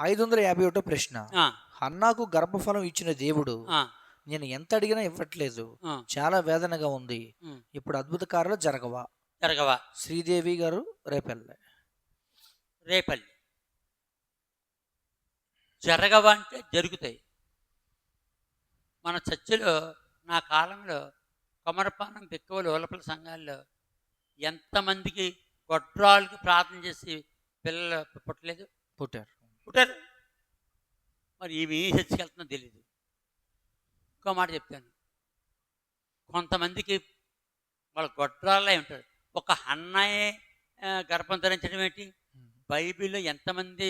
ఐదు వందల యాభై ఒకటో ప్రశ్న. ఆ, హన్నాకు గర్భఫలం ఇచ్చిన దేవుడు నేను ఎంత అడిగినా ఇవ్వట్లేదు. చాలా వేదనగా ఉంది. ఇప్పుడు అద్భుత కార్యాలు జరగవా? జరగవా? శ్రీదేవి గారు రేపెళ్ళే రేపల్లి. జరగవా అంటే జరుగుతాయి. మన చర్చిలో నా కాలంలో కొమరపానం పెక్కువలు ఓలపల సంఘాల్లో ఎంతమందికి గొడ్రాళ్ళకి ప్రార్థన చేసి పిల్లలు పుట్టలేదు? పుట్టారు. పుట్టారు. మరి ఈమె ఏ చర్చికి వెళ్తుందో తెలియదు ఇంకో మాట చెప్తాను. కొంతమందికి వాళ్ళ గొడ్రాళ్ళే ఉంటారు. ఒక అన్నయ్య గర్భం ధరించడం ఏంటి? బైబిల్లో ఎంతమంది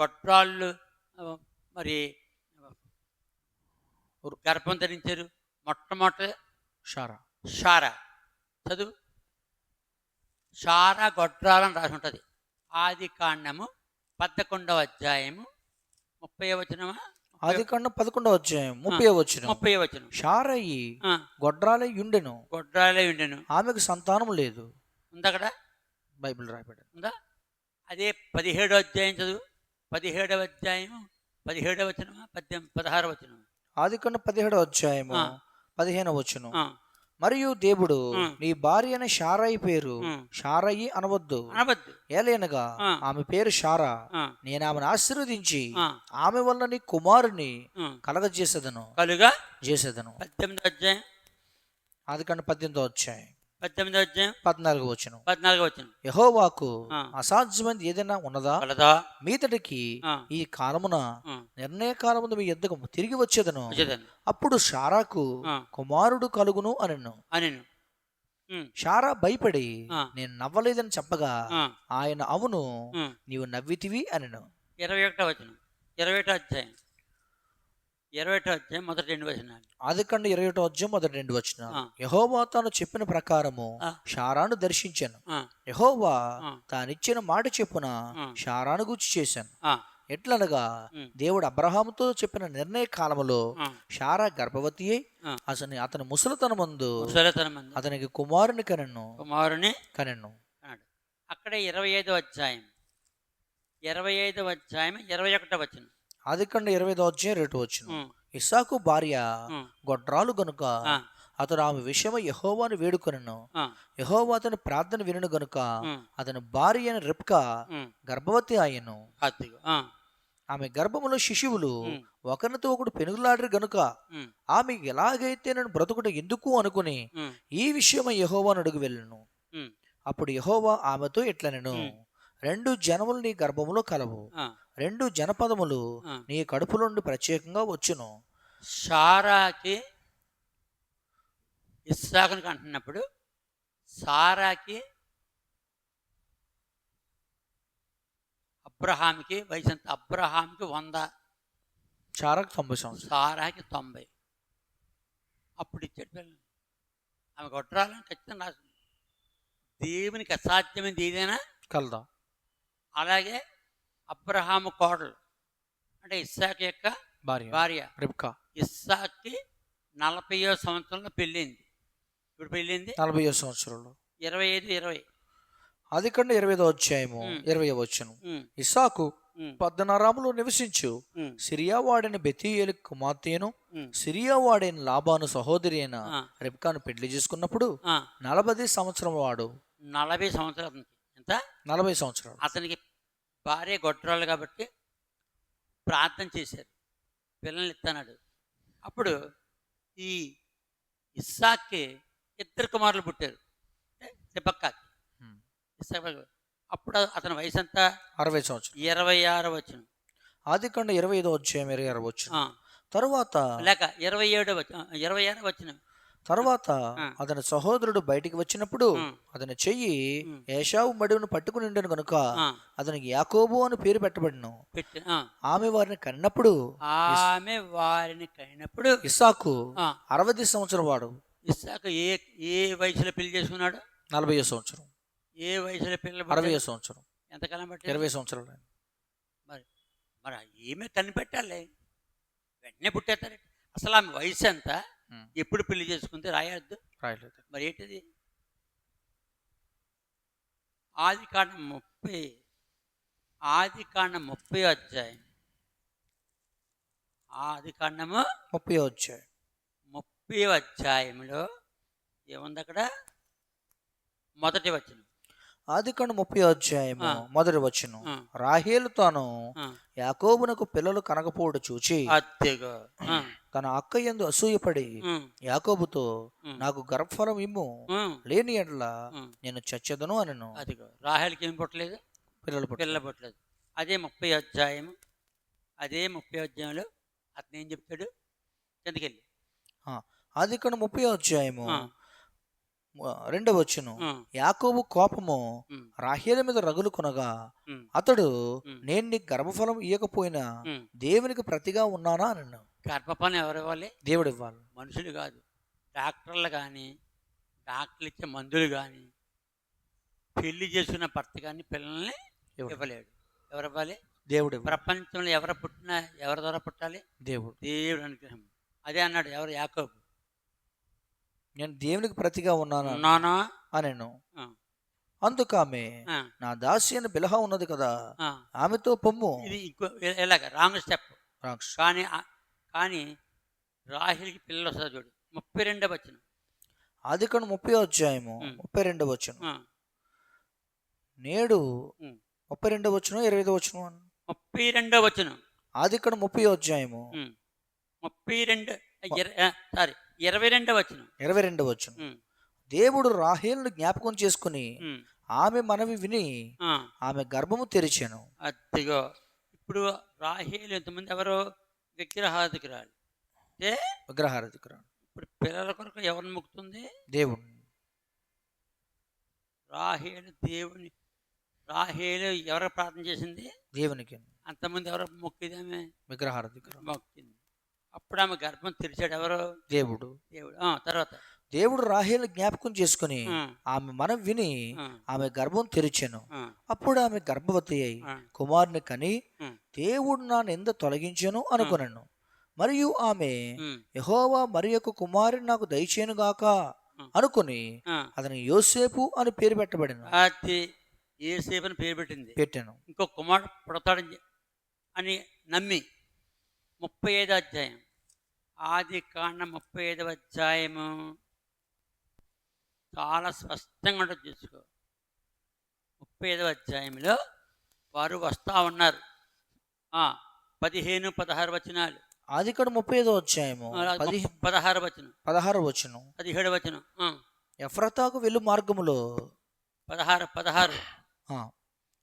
గొడ్రాళ్ళు మరి గర్భం ధరించారు? మొట్టమొదటి షారా. షారా. చదువు. షారా గొడ్రాలని రాసి ఉంటుంది. ఆది కాండము పదకొండవ అధ్యాయము ముప్పై వచనమా? ఆది కన్నా పదకొండవ అధ్యాయం ముప్పై వచ్చిన ముప్పై వచనం. షారయ్యి గొడ్రాలై ఉండెను గొడ్రాలే ఉండెను ఆమెకు సంతానం లేదు. ఉందా అక్కడ? బైబిల్ రాయబడి ఉందా? అదే పదిహేడో అధ్యాయం చదువు. పదిహేడవ అధ్యాయం పదిహేడవ వచనమా? పద్దెనిమిది పదహారు వచనం ఆది కన్నా పదిహేడవ అధ్యాయము. పదిహేను వచ్చును మరియు దేవుడు. నీ భార్య అయిన షారాయి పేరు ఉం. షారయి అనవద్దు. అనవద్దు. ఏలేనగా. ఆమె పేరు షారా. నేను ఆమెను ఆశీర్వదించి ఆమె వల్ల నీ కుమారుని. కలగజేసేదను కలుగా చేసేదను. పద్దెనిమిదో అధ్యాయం. అది కన్నా పద్దెనిమిదో వచ్చాయి పద్దెనిమిదో అధ్యాయం? పద్నాలుగు వచ్చును పద్నాలుగో వచనం. యహోవాకు. అసాధ్యమైనది ఏదైనా ఉన్నదా? కలదా మీతటికి ఆ, ఈ కాలమున నిర్ణయ కాలమున మీ ఎద్దకు తిరిగి వచ్చేదను. అప్పుడు షారాకు కుమారుడు కలుగును అనెను. అని ఉమ్, షారా భయపడి. నేను నవ్వలేదని చెప్పగా ఆయన అవును. నీవు నవ్వితివి అనెను. ఇరవై ఒకటో వచనం. ఇరవై ఒకటో అధ్యాయం. ఇరవై అధ్యాయం మొదటి రెండు వచనాలు అది కంటే ఇరవై ఒకటో అధ్యాయం మొదటి రెండు వచ్చిన. యహోవా తాను చెప్పిన ప్రకారము. షారాను దర్శించాను యహోవా. తానిచ్చిన మాట చెప్పున. షారాను గుర్చి చేశాను ఎట్లనగా. దేవుడు అబ్రహాముతో చెప్పిన నిర్ణయ కాలములో ఆ, షారా గర్భవతి అయి ఆ. అతని అతని ముసలితన ముందు అతనికి కుమారుని కనెను కుమారుని కనెను అన్నాడు అక్కడే ఇరవై ఐదో అధ్యాయం ఇరవై ఐదో అధ్యాయం ఇరవై ఒకటో వచనం అది కంటే ఇరవై అధ్యాయం రేటు వచ్చును ఉమ్, ఇస్సాకు భార్య గొడ్రాలు గనుక ఆ, అతడు ఆమె విషయమై యహోవాను వేడుకొనెను. యహోవా అతని ప్రార్థన వినను గనుక అతని భార్య అయిన రిప్కా గర్భవతి ఆ, ఆమె గర్భములో శిశువులు ఒకరితో ఒకడు పెనుగులాడరు గనుక ఆమె ఎలాగైతే నేను బ్రతుకుట ఎందుకు అనుకుని ఈ విషయమై యహోవాను అడుగు వెళ్ళను. అప్పుడు యహోవా ఆమెతో ఇట్లనెను. రెండు జనములు నీ గర్భములో కలవు. రెండు జనపదములు. నీ కడుపు నుండి ప్రత్యేకంగా వచ్చును. సారాకి ఇస్సాకునికి అంటున్నప్పుడు సారాకి అబ్రహాంకి వయసు ఎంత? అబ్రహాంకి వంద. చారకు తొంభై సంవత్సరం సారాకి తొంభై. అప్పుడు ఇచ్చాడు పిల్లలు. ఆమె కొట్టరాలని ఖచ్చితంగా రాసింది. దేవునికి అసాధ్యమైనది ఏదైనా కలదా. అలాగే అబ్రహాము కోడలు. అంటే ఇస్సాక్ యొక్క భార్య. భార్య. రిబ్కా. ఇస్సాక్కి నలభైయో సంవత్సరంలో పెళ్ళింది. ఇప్పుడు పెళ్ళింది? నలభై సంవత్సరంలో. ఇరవై ఐదు ఇరవై. అది కంటే ఇరవై ఐదో అధ్యాయము ఉమ్. ఇరవై వచ్చును ఇసాకు ఉమ్, పద్దనరాములో నివసించు. ఉమ్, సిరియా వాడిన బెతీయేలు కుమార్తెను ఉమ్, సిరియా వాడైన లాబాను సహోదరి అయిన రిబ్కాను పెళ్ళి చేసుకున్నప్పుడు నలభై సంవత్సరం వాడు. నలభై సంవత్సరాలు. ఎంత? నలభై సంవత్సరాలు. అతనికి భార్య గొడ్రాలు కాబట్టి ప్రార్థన చేశారు. పిల్లల్ని ఇత్తన్నాడు అప్పుడు ఈ ఇస్సాక్కి ఇద్దరు కుమారులు పుట్టారు. రిబక్కాకి. ఇస్సాక్ అప్పుడు అతని వయసు అంతా అరవై సంవత్సరం. ఇరవై ఆరు వచ్చిన ఆది కంటే ఇరవై ఐదో అధ్యాయం ఇరవై ఆరు వచ్చు తరువాత లేక ఇరవై ఏడు వచ్చి ఇరవై ఆరు వచ్చిన తరువాత. అతని సహోదరుడు బయటికి వచ్చినప్పుడు. అతని చెయ్యి. ఏషావు మడిని పట్టుకుని ఉండను కనుక అతనికి యాకోబు అని పేరు పెట్టబడిను పెట్టి. ఆమె వారిని కన్నప్పుడు ఆమె వారిని కైనప్పుడు ఇస్సాకు ఆ, అరవై సంవత్సరం వాడు ఇస్సాకు ఏ ఏ వయసులో పెళ్ళి చేసుకున్నాడు నలభై సంవత్సరం ఏ వయసులో పిల్లలు అరవై? సంవత్సరం ఎంతకాలం బట్టి ఇరవై సంవత్సరాలు మరి మరి ఏమే కనిపెట్టాలి వెంటనే పుట్టేస్తారు అసలు ఆమె వయసు ఎంత. ఎప్పుడు పెళ్ళి చేసుకుంది రాయొద్దు? రాయలేదు. మరి ఏంటిది ఆది కాండం ముప్పై ఆది కాండం ముప్పై అధ్యాయం. ఆది కాండము ముప్పై అధ్యాయం. ముప్పై అధ్యాయంలో ఏముంది అక్కడ? మొదటి వచనం. ఆది కాండ ముప్పై అధ్యాయము. మొదటి వచ్చును రాహేలు తాను యాకోబునకు పిల్లలు కనకపోవడం చూచి ఆ, తన అక్క యందు అసూయపడి యాకోబుతో నాకు గర్భఫలం ఇమ్ము. లేని ఎడల. నేను చచ్చదను అనను. అదిగో రాహేల్కి ఏం పుట్టలేదు? పిల్లలు పుట్ట పిల్ల పుట్టలేదు. అదే ముప్పై అధ్యాయం అదే ముప్పై అధ్యాయంలో అతను ఏం చెప్తాడు? కిందకెళ్ళి. ఆది కాండ ముప్పై అధ్యాయము. రెండవ వచ్చును యాకోబు కోపము రాహేల మీద రగులు కొనగా అతడు నేను నీకు గర్భఫలం ఇయ్యకపోయినా ఉమ్. దేవునికి ప్రతిగా ఉన్నానా అన్నాను గర్భపాన్ని ఎవరు ఇవ్వాలి? దేవుడు ఇవ్వాలి. మనుషులు కాదు. డాక్టర్లు కానీ డాక్టర్లు ఇచ్చే మందులు కానీ పెళ్ళి చేసుకున్న భర్త కానీ పిల్లల్ని. ఇవ్వలేడు. ఎవరు ఇవ్వాలి? దేవుడు. ప్రపంచంలో ఎవరు పుట్టినా ఎవరి ద్వారా పుట్టాలి? దేవుడు. దేవుడు అనుగ్రహం. అదే అన్నాడు ఎవరు? యాకోబు. నేను దేవునికి ప్రతిగా ఉన్నాను ఉన్నానా అనెను. ఆ. అందుకు ఆమె నా దాసి అని బిలహ ఉన్నది కదా. ఆమెతో పొమ్ము. ఇది ఎలాగ? Wrong step. రాక్ష. కానీ కానీ రాహిల్కి పిల్లలు వస్తుంది చూడు. ముప్పై రెండో వచ్చిన ఆది కాండ ముప్పై అధ్యాయము. ముప్పై రెండవ వచ్చును నేడు. ముప్పై రెండవ వచ్చును ఇరవై ఐదు వచ్చును ముప్పై రెండో వచ్చిన ఆది కాండ ముప్పై అధ్యాయము. ముప్పై రెండు సారీ. ఇరవై రెండో వచ్చిన ఇరవై రెండవ వచ్చును దేవుడు రాహేల్ను జ్ఞాపకం చేసుకుని ఆమె మనవి విని ఆమె గర్భము తెరిచాను. అదిగో ఇప్పుడు రాహేలు ఎంతమంది ఎవరు విగ్రహాధికురాలు. అంటే విగ్రహారాధికురా ఇప్పుడు పిల్లల కొరకు ఎవరిని మొక్కుతుంది? దేవుడు రాహేలు దేవుని రాహేలు ఎవరు ప్రార్థన చేసింది? దేవునికి. అంతమంది ఎవరు మొక్కింది ఆమె? విగ్రహారాధికురా మొక్కింది. అప్పుడు ఆమె గర్భం తెరిచాడు ఎవరు? దేవుడు. దేవుడు. తర్వాత. దేవుడు రాహేలు జ్ఞాపకం చేసుకుని ఆమె మనం విని ఆమె గర్భం తెరిచాను. అప్పుడు ఆమె గర్భవతి అయి కుమారుని కని. దేవుడు నా నింద తొలగించెను అనుకున్నాను మరియు ఆమె యహోవా మరి యొక్క కుమారుని నాకు దయచేనుగాక అనుకుని ఆ. అతని యోసేపు అని పేరు పెట్టబడిన అది ఏసేపు అని పేరు పెట్టింది. పెట్టాను. ఇంకో కుమారుడు పుడతాడని చె- అని నమ్మి ముప్పై ఐదో అధ్యాయం. ఆది కాండ ముప్పై ఐదవ అధ్యాయము. చాలా స్పష్టంగా ఉంటుంది చూసుకో. ముప్పై ఐదవ అధ్యాయంలో వారు వస్తూ ఉన్నారు. పదిహేను పదహారు వచనాలు. ఆది కాడ ముప్పై ఐదో అధ్యాయము పదహారు వచనం. పదహారు వచ్చును పదిహేడు వచనం. ఎఫ్రతాకు వెళ్ళు మార్గములో. పదహారు పదహారు.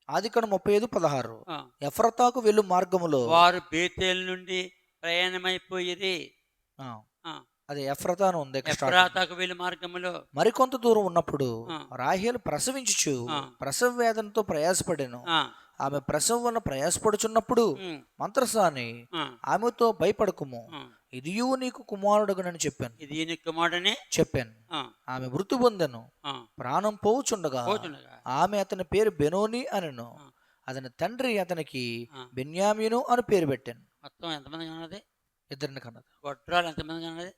ఆది కాడ ముప్పై ఐదు పదహారు. ఎఫ్రతాకు వెళ్ళు మార్గములో. వారు బేతేల్ నుండి ప్రయాణమైపోయిరి. ఆ. అది ఎఫ్రతా అని ఉంది. ఎఫ్రాతాకు వెళ్ళి మార్గములో మరికొంత దూరం ఉన్నప్పుడు. రాహేలు ప్రసవించుచు. ప్రసవ వేదనతో ప్రయాసపడాను. ఆమె ప్రసవం వల్ల ప్రయాసపడుచున్నప్పుడు మంత్రసాని ఆమెతో భయపడకుము. ఆ. ఇదియు నీకు కుమారుడుగనని చెప్పాను. ఇది కుమారుడని? చెప్పాను. ఆమె మృతి పొందెను. ప్రాణం పోవుచుండగా ఆమె అతని పేరు బెనోని అనెను. అతని తండ్రి అతనికి. బెన్యామీను అని పేరు పెట్టాను. మొత్తం ఎంతమంది ఇద్దరిని కన్నది. గొడ్రాలు ఎంతమంది ఉన్నది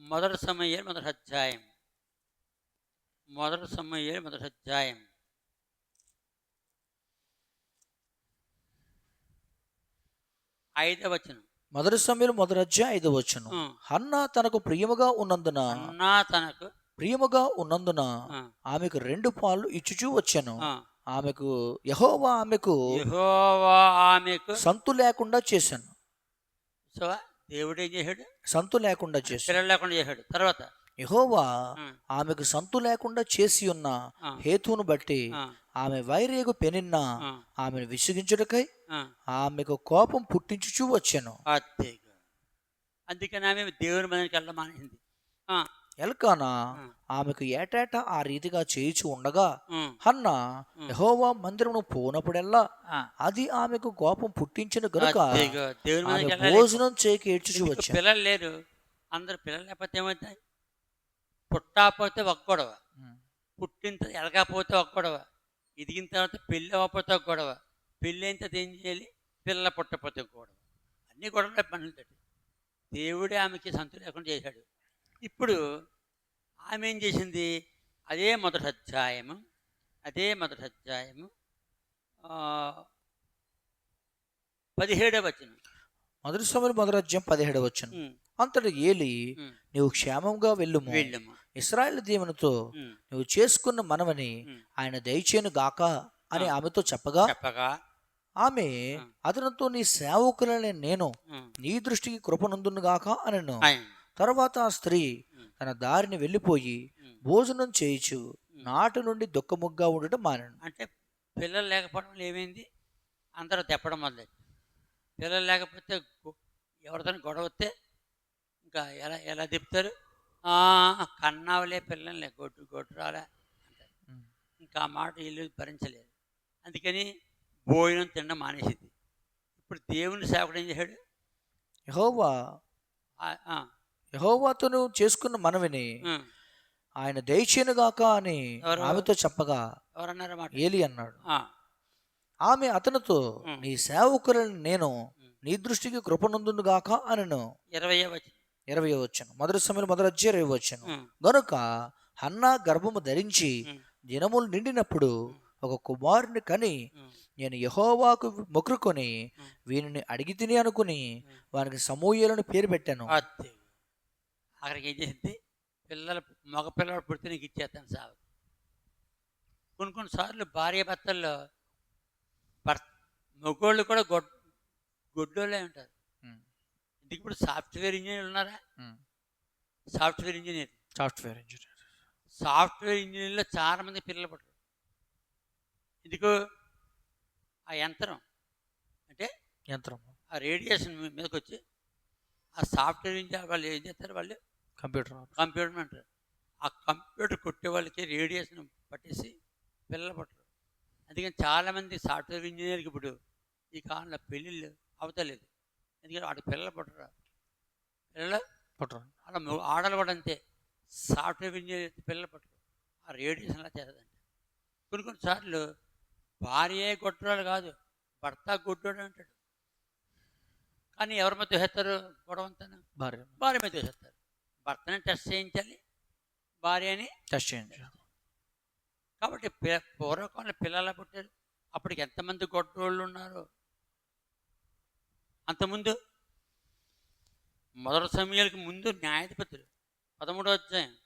మొదటి సమయం మొదటి అధ్యాయం. మొదటి సమయం మొదటి అధ్యాయం. ఐదవ వచనం. మొదటి సమయంలో మొదటి అధ్యాయం ఐదు వచ్చును ఆ, హన్న తనకు ప్రియముగా ఉన్నందున అన్నా తనకు ప్రియముగా ఉన్నందున ఆమెకు రెండు పాలు ఇచ్చుచూ వచ్చాను. ఆమెకు యహోవా ఆమెకు యెహోవా ఆమెకు సంతు లేకుండా చేశాను. సో దేవుడు ఏం చేశాడు? సంతు లేకుండా చేశాను పిల్లలు లేకుండా చేశాడు. తర్వాత? యహోవా ఆమెకు సంతు లేకుండా చేసి ఉన్న హేతువును బట్టి ఆమె వైరేగు పెనిన్న ఆమెను విసిగించుటకై. ఆమెకు కోపం పుట్టించుచూ వచ్చాను. అందుకని ఆమె దేవుని మందికి వెళ్ళడం మానేసింది. ఎల్కానా ఆమెకు ఏటేటా ఆ రీతిగా చేయిచు ఉండగా హన్న. యహోవా మందిరమును పోనప్పుడెల్లా. అది ఆమెకు కోపం పుట్టించిన గనుక భోజనం చేయకి ఏడ్చుచూ ఇందుకు వచ్చాను పిల్లలు లేరు? అందరు పిల్లలు లేకపోతే ఏమవుతాయి? పుట్టకపోతే ఒక గొడవ. పుట్టిన ఎలకపోతే ఒక గొడవ. ఎదిగిన తర్వాత పెళ్ళి అవ్వకపోతే ఒక గొడవ. పెళ్ళి అయిన తర్వాత ఏం చేయాలి? పిల్ల పుట్టకపోతే గొడవ. అన్ని గొడవలే పనులు దేవుడే ఆమెకి సంతు లేకుండా చేశాడు. ఇప్పుడు ఆమె ఏం చేసింది? అదే మొదటి అధ్యాయము అదే మొదటి అధ్యాయము ఆ, పదిహేడవ వచనం. మొదటి సమయంలో మొదటి అధ్యాయం పదిహేడు వచ్చును ఉమ్, అంతటి ఏలి. నీవు క్షేమంగా వెళ్ళుము. వెళ్ళము. ఇస్రాయేల్ దేవునితో నువ్వు చేసుకున్న మనవని. ఆయన దయచేను గాక అని ఆమెతో చెప్పగా చెప్పగా. ఆమె అతనితో నీ సేవకులని నేను నీ దృష్టికి కృపనందును గాక అనను. ఆయన తర్వాత ఆ స్త్రీ. తన దారిని వెళ్ళిపోయి. భోజనం చేయిచు. నాటి నుండి దుఃఖముగ్గా ఉండటం మానను. అంటే పిల్లలు లేకపోవడం వల్ల ఏమైంది? అందరూ తెప్పడం మొదలెట్టారు పిల్లలు లేకపోతే ఎవరితో గొడవ వస్తే ఇంకా ఎలా ఎలా తిప్పుతారు? "ఆ, కన్నావులే పిల్లలే గొడ్డు గొడ్డు రాలే అంటారు. ఇంకా ఆ మాట వీళ్ళు భరించలేదు. అందుకని భోజనం తినడం మానేసింది. ఇప్పుడు దేవుని సేవకుడు ఏం చేశాడు? యహోవా యహోవాతో నువ్వు చేసుకున్న మనవిని. ఆయన దయచేను గాక అని? ఆమెతో చెప్పగా ఏలి అన్నాడు. ఆమె అతనితో. నీ సేవకులను నేను నీ దృష్టికి కృపనందును గాక అనను. ఇరవై వచ్చి ఇరవై వచ్చాను మొదటి సమయంలో మొదటి అధ్యాయం ఇరవై వచ్చాను గనుక హన్నా గర్భము ధరించి దినములు నిండినప్పుడు ఒక కుమారుని కని నేను యహోవాకు మొక్కుకొని వీనిని అడిగి తిని అనుకుని వానికి సమూహలను పేరు పెట్టాను. అక్కడికి ఏం చేసింది పిల్లలు మగ పిల్లలు పుడితే నీకు ఇచ్చేస్తాను సాగు కొన్ని కొన్నిసార్లు భార్య భర్తల్లో భర్త మగోళ్ళు కూడా గొడ్ గొడ్డోళ్ళే ఉంటారు. ఉం. ఇందుకు ఇప్పుడు సాఫ్ట్వేర్ ఇంజనీర్ ఉన్నారా. Software engineer. Software engineer. Software ఇంజనీర్లో చాలా మంది పిల్లలు పుట్టరు. ఎందుకు? ఆ యంత్రం. అంటే యంత్రం. ఆ రేడియేషన్ మీదకి వచ్చి ఆ సాఫ్ట్వేర్ ఇంజనీర్ వాళ్ళు ఏం చేస్తారు? వాళ్ళు కంప్యూటర్ కంప్యూటర్ అంటారు ఆ కంప్యూటర్ కొట్టే వాళ్ళకి రేడియేషన్ పట్టేసి పిల్లలు పట్టరు. అందుకని చాలామంది సాఫ్ట్వేర్ ఇంజనీర్కి ఇప్పుడు ఈ కాలంలో పెళ్ళిళ్ళు అవతలేదు. ఎందుకంటే వాడికి పిల్లలు పట్టరు. పిల్లలు పట్టరు. అలా ఆడలు కూడా అంతే. సాఫ్ట్వేర్ ఇంజనీర్ పిల్లలు పట్టరు. ఆ రేడియేషన్ అలా చేస్తుందంట. కొన్ని కొన్నిసార్లు భార్య గొడ్రాలు కాదు భర్త గొడ్డోడు అంటాడు. కానీ ఎవరి మధ్య వేస్తారు గొడవంతాను? భార్య భార్య మీద వేసేస్తారు. భర్తని టెస్ట్ చేయించాలి భార్యని టెస్ట్ చేయండి కాబట్టి పి- పూర్వకాలంలో పిల్లలు పుట్టారు? అప్పటికి ఎంతమంది గొడ్డోళ్ళు ఉన్నారు? అంతకుముందు? మొదటి సమయానికి ముందు న్యాయాధిపతులు. పదమూడో అధ్యాయం.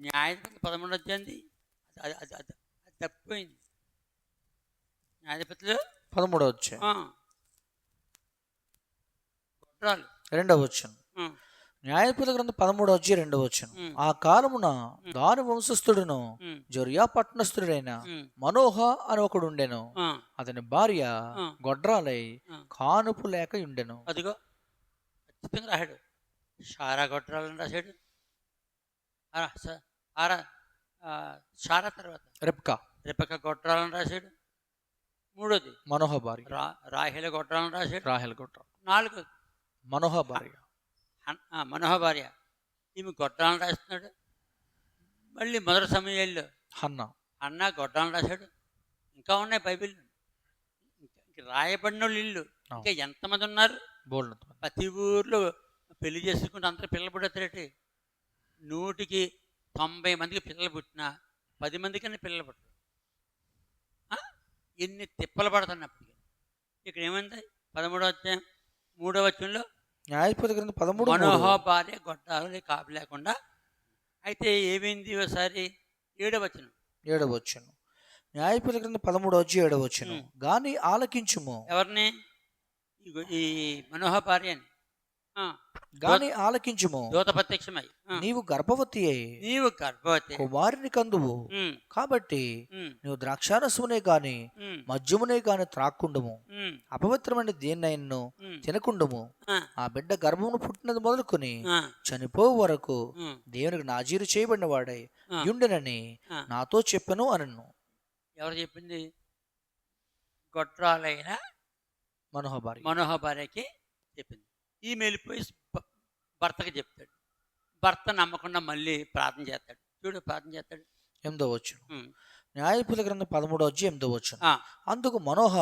న్యాయాధిపతులు పదమూడో అధ్యాయంది. అది అది అది అది తప్పిపోయింది. న్యాయాధిపతులు? పదమూడవ వచ్చాయి ఆ, గొడ్రాలు రెండవ వచ్చాను న్యాయపతి గ్రంథం పదమూడవ వచ్చి రెండవ వచ్చాను. ఆ కాలమున దాని వంశస్థుడును జొరియా పట్టణస్థుడైన ఉమ్, మనోహ అని ఒకడు ఉండెను. అతని భార్య. గొడ్రాలై. కానుపు లేక ఉండెను. అదిగో ఖచ్చితంగా రాశాడు. షారా గొడ్రాలని రాశాడు. ఆరా, షారా తర్వాత. రెప్కా రెపక గొడ్రాలని రాశాడు. మూడోది మనోహ భార్య. రాహిల గొడ్రాలని రాశాడు. రాహెల్ గొడ్ర నాలుగోది మనోహ భార్య. మనోహ భార్య ఈమె గొడ్రాలను రాస్తున్నాడు. మళ్ళీ మొదటి సమయాల్లో హన్న. అన్న గొడ్రాలను రాశాడు. ఇంకా ఉన్నాయి బైబిల్ రాయబడిన వాళ్ళు ఇల్లు. ఇంకా ఎంతమంది ఉన్నారు? ప్రతి ఊర్లో పెళ్ళి చేసుకుంటే అందరూ పిల్లలు పుడతారటి? నూటికి తొంభై మందికి పిల్లలు పుట్టినా పది మందికన్నా పిల్లలు పుట్టరు? ఎన్ని తిప్పలు పడుతున్నప్పటికీ ఇక్కడ ఏమైంది? పదమూడవ అధ్యాయం మూడవ వచ్చంలో న్యాయపతి గ్రంథం పదమూడు మనోహ భార్య కాపు లేకుండా. అయితే ఏమైంది ఒకసారి ఏడవ వచనం ఏడవ వచ్చాను న్యాయపతి గ్రంథం పదమూడు వచ్చి ఏడవ వచ్చాను ఉం. గాని ఆలకించుము. ఎవరిని? ఈ- ఈ మనోహ భార్యని ఆ, గాని ఆలకించుము. దూత ప్రత్యక్షమై. నీవు గర్భవతి అయి నీవు గర్భవతి కుమారుని కందువు. కాబట్టి నువ్వు ద్రాక్షారసమునే గాని మద్యమునే గాని త్రాక్కుండము. అపవిత్రమైన దేన్నైన్ను. తినకుండము. ఆ, బిడ్డ గర్భమును పుట్టినది మొదలుకొని చనిపో వరకు దేవునికి నాజీరు చేయబడిన వాడై. యుండెనని. నాతో చెప్పను అనను. ఎవరు చెప్పింది? గొట్రాలైన మనోహ భార్య. మనోహ భార్యకి చెప్పింది. ఈ వెళ్ళిపోయి భ- భర్తకి చెప్తాడు. భర్త నమ్మకుండా మళ్ళీ ప్రార్థన చేస్తాడు. చూడు ప్రార్థన చేస్తాడు. ఎనిమిదో వచ్చు న్యాయపుల గ్రంథం పదమూడో వచ్చి ఎనిమిదో వచ్చు అందుకు మనోహ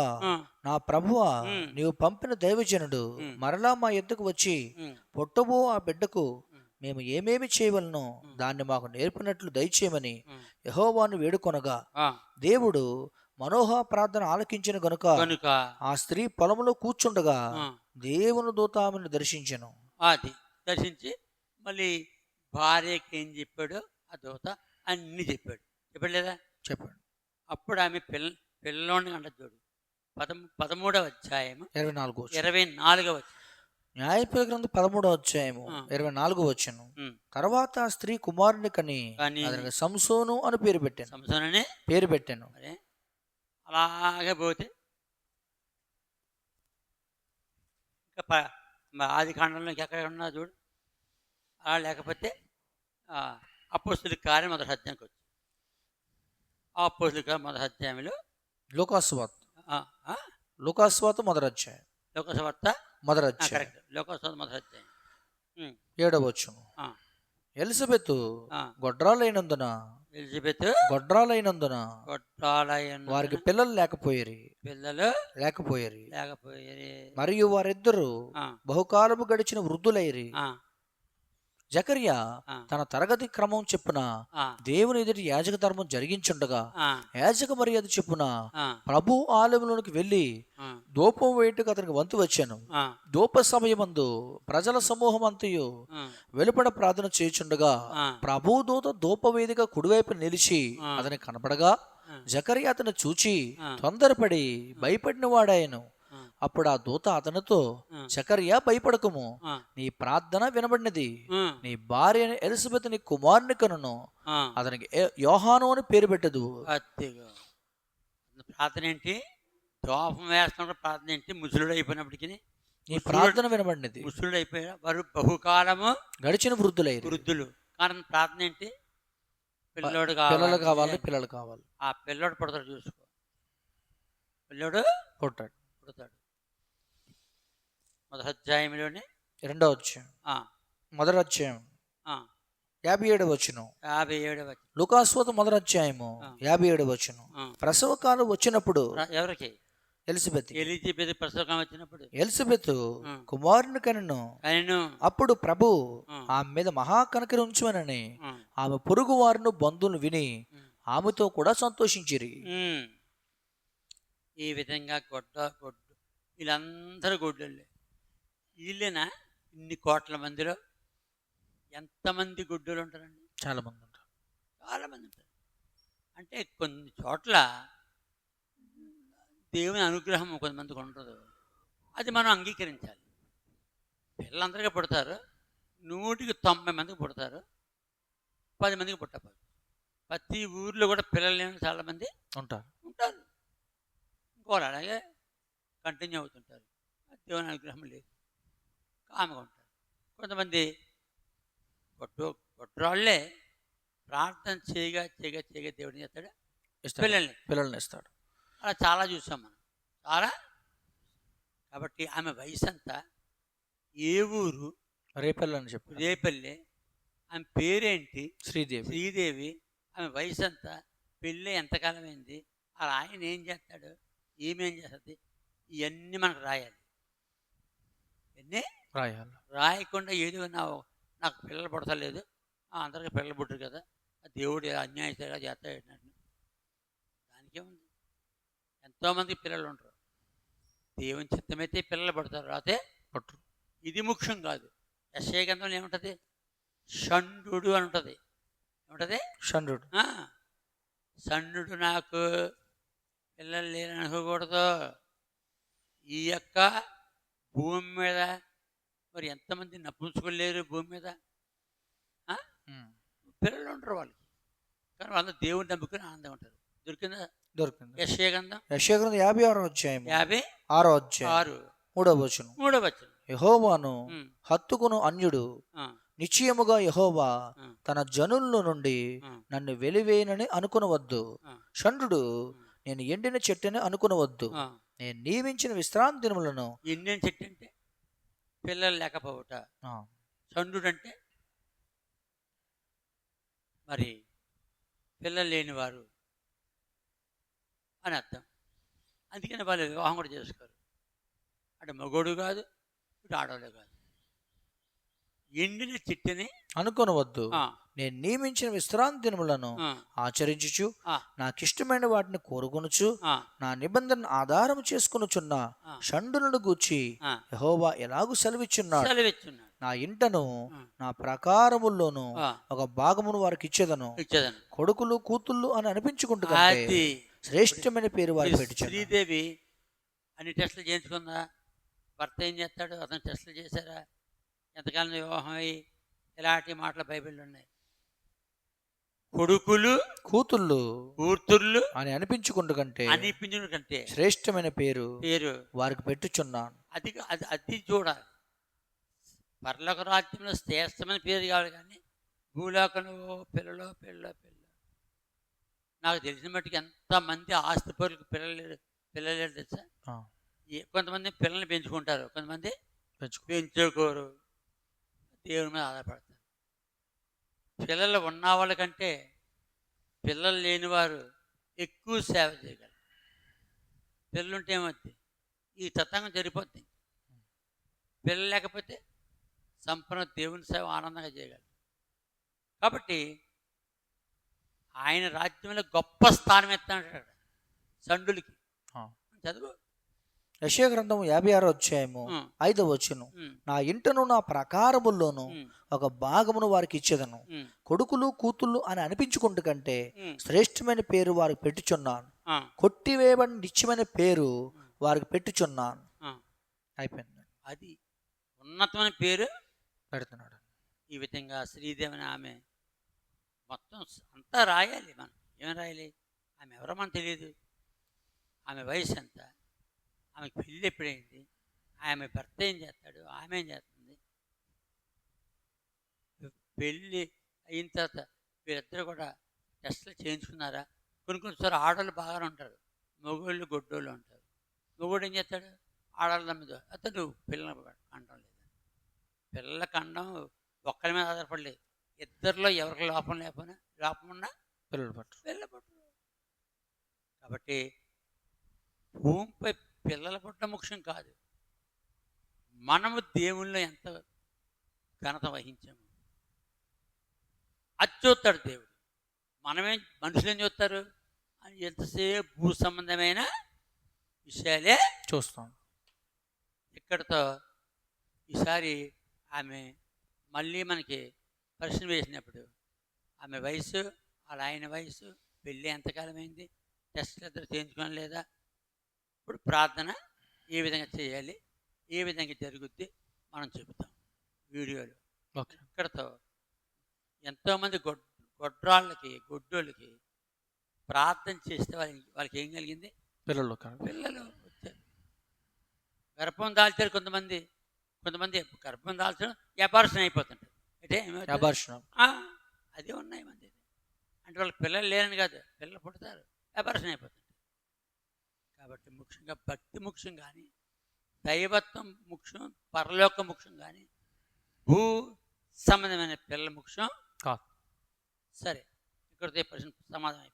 నా ప్రభువా. నీవు పంపిన దైవజనుడు. మరలా మా ఎద్దుకు వచ్చి పుట్టబో ఆ బిడ్డకు. మేము ఏమేమి చేయవలనో దాన్ని మాకు నేర్పినట్లు దయచేయమని. యహోవాను వేడుకొనగా దేవుడు మనోహ ప్రార్థన ఆలకించిన గనుక ఆ స్త్రీ పొలంలో కూర్చుండగా దేవుని దూత ఆమెను దర్శించెను. అది. దర్శించి మళ్ళీ భార్యకి ఏం చెప్పాడు ఆ దూత అన్నీ చెప్పాడు. చెప్పాడు లేదా? చెప్పాడు. అప్పుడు ఆమె పిల్ల పిల్లోని అంట చూడు. పదం పదమూడవ అధ్యాయము ఇరవై నాలుగు ఇరవై నాలుగవ. న్యాయపతి గ్రంథం పదమూడో అధ్యాయము. ఇరవై నాలుగు వచ్చాను. తర్వాత ఆ స్త్రీ కుమారుని కని సంసోను అని పేరు పెట్టాను. సంసోననే పేరు పెట్టాను. అలాగే పోతే. ఇంకా ఆది కాండంలో ఎక్కడ ఉన్నా చూడు. అలా లేకపోతే అపోస్తుల కార్యం మొదటి అధ్యాయంకి వచ్చి. ఆ అపోస్తుల కార్యం మొదటి అధ్యాయంలో లోకాస్వాత లోకాస్వాత మొదటి అధ్యాయం. లోకసవార్త? మొదటి అధ్యాయం. కరెక్ట్. మొదటి అధ్యాయం. ఉమ్, ఏడవ వచ్చును ఆ, ఎలిజబెత్. గొడ్రాలైనందున ఎలిజబెత్ గొడ్రాలైనందున కొట్టాలయ్య వారికి పిల్లలు లేకపోయేరి. పిల్లలు లేకపోయేరి. లేకపోయారు. మరియు వారిద్దరూ బహుకాలము గడిచిన వృద్ధులైరి. జకర్యా తన తరగతి క్రమం చెప్పున దేవుని ఎదుటి యాజక ధర్మం జరిగించుండగా యాజక మర్యాద చెప్పున ప్రభు ఆలయంలోనికి వెళ్ళి దూపం వేయటకు అతనికి వంతు వచ్చాను. దూప సమయమందు ప్రజల సమూహం అంతయు వెలుపడ ప్రార్థన చేయుచుండగా ప్రభు దూత ధూపవేదిక కుడివైపు నిలిచి. అతని కనపడగా. జకర్యా అతను చూచి. తొందరపడి భయపడిన వాడాయను. అప్పుడు ఆ దూత అతనితో ఆ. జకర్యా భయపడకము. నీ ప్రార్థన వినబడినది. నీ భార్య ఎలిజబెత్ నీ కుమారుని కనును. అతనికి యోహాను అని పేరు పెట్టదు. ప్రార్థన ఏంటి? దోపం వేస్తున్నప్పుడు ప్రార్థన ఏంటి? ముసలుడు అయిపోయినప్పటికీ నీ ప్రార్థన వినబడినది. ముసలుడు అయిపోయిన వారు బహుకాలము గడిచిన వృద్ధులైరు. వృద్ధులు. కానీ ప్రార్థన ఏంటి? పిల్లోడు పిల్లలు కావాలి కావాలి పిల్లలు కావాలి. ఆ పిల్లోడు పుడతాడు చూసుకో. పిల్లోడు పుట్టాడు పుడతాడు. మొదటి అధ్యాయంలోనే రెండో ఆ, మొదటి అధ్యాయం. యాభై ఏడు వచ్చును యాభై ఏడవ లుకాస్వత మొదటి అధ్యాయము. యాభై ఏడు వచ్చును ఆ. ప్రసవ కాలం వచ్చినప్పుడు ఎవరికి? ఎలిజబెత్. ఎలిజబెత్ ప్రసవం వచ్చినప్పుడు. ఎలిజబెత్. కుమారుని కనును. అప్పుడు ప్రభు. ఆమె మీద మహాకనకరి ఉంచువనని ఆ, ఆమె పొరుగు వారిను బంధువులు విని. ఆమెతో కూడా సంతోషించిరి. ఈ విధంగా గొడ్డ గొడ్డు వీళ్ళందరూ గొడ్డలే వీళ్ళేనా ఇన్ని కోట్ల మందిలో ఎంతమంది గుడ్డలు ఉంటారండి చాలా మంది ఉంటారు చాలా మంది ఉంటారు అంటే కొన్ని చోట్ల దేవుని అనుగ్రహం కొంతమందికి ఉండదు. అది మనం అంగీకరించాలి. పిల్లలందరికీ పుడతారు. నూటికి తొంభై మందికి పుడతారు. పది మందికి పుట్టపోదు ప్రతి ఊర్లో కూడా పిల్లలు లేని చాలామంది ఉంటారు. ఉంటారు. ఇంకోరు అలాగే కంటిన్యూ అవుతుంటారు. దేవుని అనుగ్రహం లేదు. కామగా ఉంటారు కొంతమంది కొట్టు కొట్టురాళ్ళే ప్రార్థన చేయగా చేయగా చేయగా దేవుడిని చేస్తాడు? పిల్లల్ని పిల్లల్ని ఇస్తాడు. అలా చాలా చూసాం మనం. చాలా కాబట్టి ఆమె వయసు అంతా ఏ ఊరు? రేపెళ్ళని చెప్పారు. రేపల్లె. ఆమె పేరేంటి? శ్రీదేవి. శ్రీదేవి. ఆమె వయసు అంతా పెళ్ళి ఎంతకాలం అయింది? అలా ఆయన ఏం చేస్తాడు? ఈమె ఏం చేస్తుంది? ఇవన్నీ మనకు రాయాలి. ఇవన్నీ రాయాలి. రాయకుండా ఏదో నా నాకు పిల్లలు పుడతలేదు. అందరికీ పిల్లలు పుట్టరు కదా. ఆ దేవుడు అన్యాయస్తుగా చేస్తాడు అన్నట్టు దానికేముంది? ఎంతోమందికి పిల్లలు ఉంటారు దేవుని చిత్తమైతే పిల్లలు పడతారు. రాతే పట్టు ఇది ముఖ్యం కాదు. ఎస్ఐ గంధంలో ఏముంటుంది? షండు అని ఉంటుంది. ఏముంటుంది? షండ్రుడు ఆ, సండు నాకు పిల్లలు లేరని అనుకోకూడదు. ఈ యొక్క భూమి మీద మరి ఎంతమంది నపుంచుకోలేరు భూమి మీద. పిల్లలు ఉంటారు వాళ్ళకి. కానీ వాళ్ళు దేవుని నమ్ముకుని ఆనందం ఉంటారు. దొరికిందా? దొరికింది. యశయగంధం యశగ్రంథం యాభై ఆరో అధ్యాయం యాభై ఆరో అధ్యాయం. ఆరు. మూడో వచనం. మూడో వచ్చిన యహోవాను హత్తుకును అన్యుడు. నిశ్చయముగా యహోవా. తన జనుల్లో నుండి. నన్ను వెలివేయనని అనుకునవద్దు. షండ్రుడు నేను ఎండిన చెట్టుని అనుకునవద్దు. నేను నియమించిన విశ్రాంతి దినములను ఎన్ని చెట్టు అంటే పిల్లలు లేకపోవట. చండు అంటే మరి పిల్లలు లేనివారు అని అర్థం. అందుకని వాళ్ళు వివాహం కూడా చేసుకోరు. అటు మగోడు కాదు ఇటు ఆడవాళ్ళు కాదు. ఎండిన చిట్టుని అనుకొనవద్దు. నేను నియమించిన విశ్రాంతి దినములను ఆచరించుచు నాకిష్టమైన వాటిని కోరుకొనుచు నా నిబంధన ఆధారం చేసుకొనుచున్న. షండులను గూర్చి. యెహోవా ఎలాగూ సెలవిచ్చున్నాడు? నా ఇంటను. నా ప్రకారముల్లోను ఒక భాగమును వారికి ఇచ్చేదను. కొడుకులు కూతుళ్ళు అని అనిపించుకుంటూ కంటే అది. శ్రేష్టమైన పేరు వారికి పెట్టి శ్రీదేవి అన్ని టెస్టులు చేయించుకుందా? భర్త ఏం చేస్తాడు? అతను టెస్టులు చేశారా? ఎంతకాలం వివాహం అయ్యి ఇలాంటి మాటలు బైబిల్లో ఉన్నాయి. కొడుకులు కూతుళ్ళు కూతుర్లు అని అనిపించుకుంటూ కంటే అనిపించిన కంటే శ్రేష్టమైన పేరు పేరు వారికి పెట్టుచున్నాను. అది అది అది చూడాలి. పర్లోక రాజ్యంలో శ్రేష్టమైన పేరు కావాలి కానీ భూలోకంలో పిల్లలో పిల్ల పిల్ల నాకు తెలిసిన మట్టుకు ఎంతమంది ఆస్తి పరులకు పిల్లలు లేరు పిల్లలు లేరు తెలుసా? కొంతమంది పిల్లల్ని పెంచుకుంటారు కొంతమంది పెంచుకో పెంచుకోరు. దేవుని మీద ఆధారపడతారు. పిల్లలు ఉన్న వాళ్ళకంటే పిల్లలు లేని వారు ఎక్కువ సేవ చేయగలరు. పిల్లలుంటే ఏమవుద్ది? ఈ తతంగం జరిగిపోద్ది. పిల్లలు లేకపోతే సంపూర్ణ దేవుని సేవ ఆనందంగా చేయగలరు. కాబట్టి ఆయన రాజ్యంలో గొప్ప స్థానం ఎత్తాడు సండులకి ఆ. చదువు యెషయా గ్రంథం యాభై ఆరో అధ్యాయము ఐదవ వచ్చును నా ఇంటను నా ప్రకారముల్లోను ఒక భాగమును వారికి ఇచ్చేదను. కొడుకులు కూతుళ్ళు అని అనిపించుకుంటూ కంటే. శ్రేష్టమైన పేరు వారికి పెట్టుచున్నాను. ఆ, కొట్టివేయబడిన నిత్యమైన పేరు వారికి పెట్టుచున్నాను. అయిపోయింది. అది ఉన్నతమైన పేరు పెడుతున్నాడు. ఈ విధంగా శ్రీదేవిని ఆమె మొత్తం అంతా రాయాలి మనం. ఏం రాయాలి? ఆమె ఎవరో మనకు తెలియదు. ఆమె వయసు ఎంత? ఆమెకు పెళ్ళి ఎప్పుడైంది? ఆమె భర్త ఏం చేస్తాడు? ఆమె ఏం చేస్తుంది? పెళ్ళి అయిన తర్వాత వీరిద్దరు కూడా టెస్టులు చేయించుకున్నారా? కొన్ని కొన్నిసార్లు ఆడవాళ్ళు బాగానే ఉంటారు. మగవాళ్ళు గొడ్డోళ్ళు ఉంటారు. మగవాడు ఏం చేస్తాడు? ఆడవాళ్ళ మీద అతను పిల్లలు కండం లేదు. పిల్లల కండం ఒక్కరి మీద ఆధారపడలేదు. ఇద్దరిలో ఎవరికి లోపం లేకపోయినా లోపం ఉన్నా పిల్లలు పట్టు పిల్లలు పుట్టరు. కాబట్టి భూమిపై పిల్లల పుట్టడం ముఖ్యం కాదు. మనము దేవుళ్ళో ఎంత ఘనత వహించాము? అది చూస్తాడు దేవుడు. మనమే మనుషులు చూస్తారు? అని ఎంతసేపు భూ సంబంధమైన విషయాలే చూస్తాం. ఇక్కడతో ఈసారి ఆమె మళ్ళీ మనకి ప్రశ్న వేసినప్పుడు ఆమె వయసు వాళ్ళ ఆయన వయసు పెళ్ళి ఎంతకాలమైంది? టెస్ట్లు ఇద్దరు చేయించుకోని లేదా? ఇప్పుడు ప్రార్థన ఏ విధంగా చేయాలి ఏ విధంగా జరుగుద్ది మనం చెబుతాం వీడియోలో. ఓకే. ఇక్కడతో ఎంతోమంది గొడ్ గొడ్రాళ్ళకి గొడ్డోళ్ళకి ప్రార్థన చేస్తే వాళ్ళకి వాళ్ళకి ఏం కలిగింది? పిల్లలు పిల్లలు వచ్చారు. గర్భం దాల్చారు కొంతమంది. కొంతమంది గర్భం దాల్చడం వ్యాపారసం అయిపోతుంటారు. అంటే అదే ఉన్నాయి మంది. అంటే వాళ్ళకి పిల్లలు లేరని కాదు పిల్లలు పుడతారు. వ్యాపారసం అయిపోతుంది. కాబట్టి ముఖ్యంగా భక్తి ముఖ్యం కానీ దైవత్వం ముఖ్యం పరలోక ముఖ్యం కానీ భూ సంబంధమైన పిల్లల ముఖ్యం కాదు. సరే ఇక్కడితో ఈ ప్రశ్న సమాధానం